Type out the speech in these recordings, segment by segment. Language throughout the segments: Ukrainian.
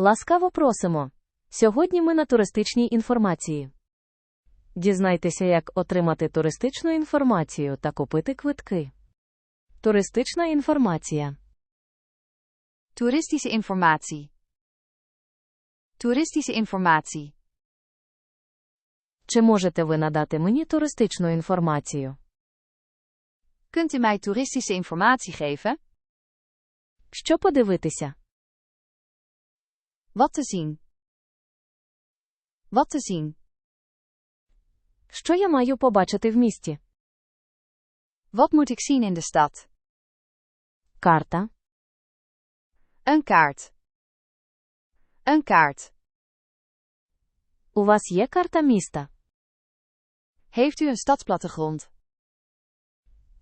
Ласкаво просимо. Сьогодні ми на туристичній інформації. Дізнайтеся, як отримати туристичну інформацію та купити квитки. Туристична інформація. Toeristische informatie. Toeristische informatie. Чи можете ви надати мені туристичну інформацію? Kunt u mij toeristische informatie geven? Що подивитися? Wat te zien? Wat te zien? Що я маю побачити в місті? Wat moet ik zien in de stad? Карта. Een kaart. Een kaart. У вас є карта міста? Heeft u een stadsplattegrond?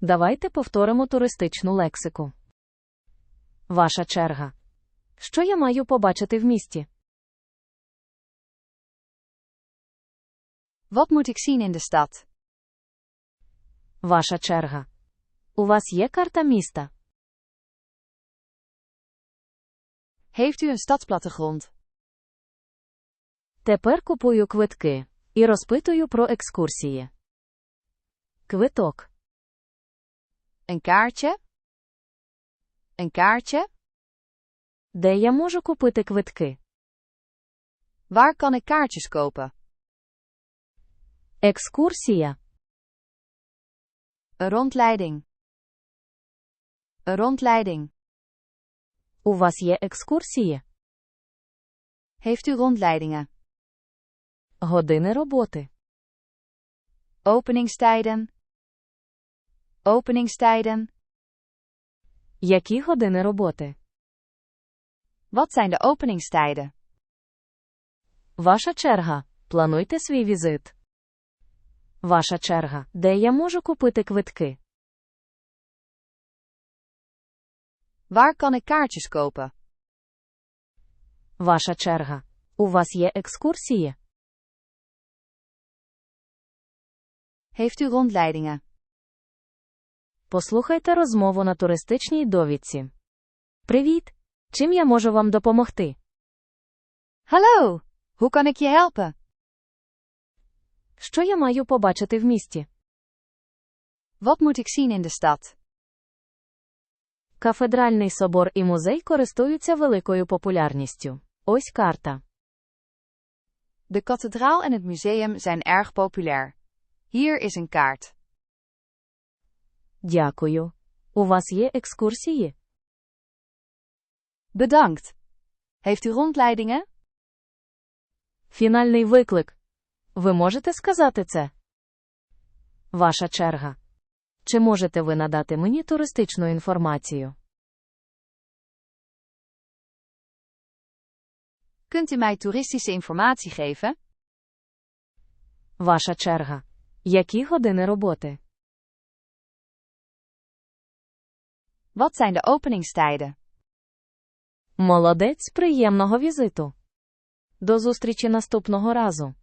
Давайте повторимо туристичну лексику. Ваша черга. Що я маю побачити в місті? Wat moet ik zien in de stad? Ваша черга. У вас є карта міста? Heeft u een stadsplattegrond? Тепер купую квитки і розпитую про екскурсії. Квиток. Een kaartje? Een kaartje? Де я можу купити квитки? Waar kan ik kaartjes kopen? Екскурсія. Een rondleiding. Een rondleiding. У вас є екскурсії? Heeft u rondleidingen? Години роботи. Openingstijden. Openingstijden. Які години роботи? Wat zijn de openingstijden? Ваша черга. Плануйте свій візит. Ваша черга. Де я можу купити квитки? Waar kan ik kaartjes kopen? Ваша черга. У вас є екскурсії? Heeft u rondleidingen? Послухайте розмову на туристичній довідці. Привіт! Чим я можу вам допомогти? Hallo, hoe kan ik je helpen? Що я маю побачити в місті? Wat moet ik zien in de stad? Кафедральний собор і музей користуються великою популярністю. Ось карта. De kathedraal en het museum zijn erg populair. Hier is een kaart. Дякую. У вас є екскурсії? Bedankt. Heeft u rondleidingen? Фінальний виклик. Ви можете сказати це? Ваша черга. Чи можете ви надати мені туристичну інформацію? Kunt u mij toeristische informatie geven? Ваша черга. Які години роботи? Wat zijn de openingstijden? Молодець, приємного візиту. До зустрічі наступного разу.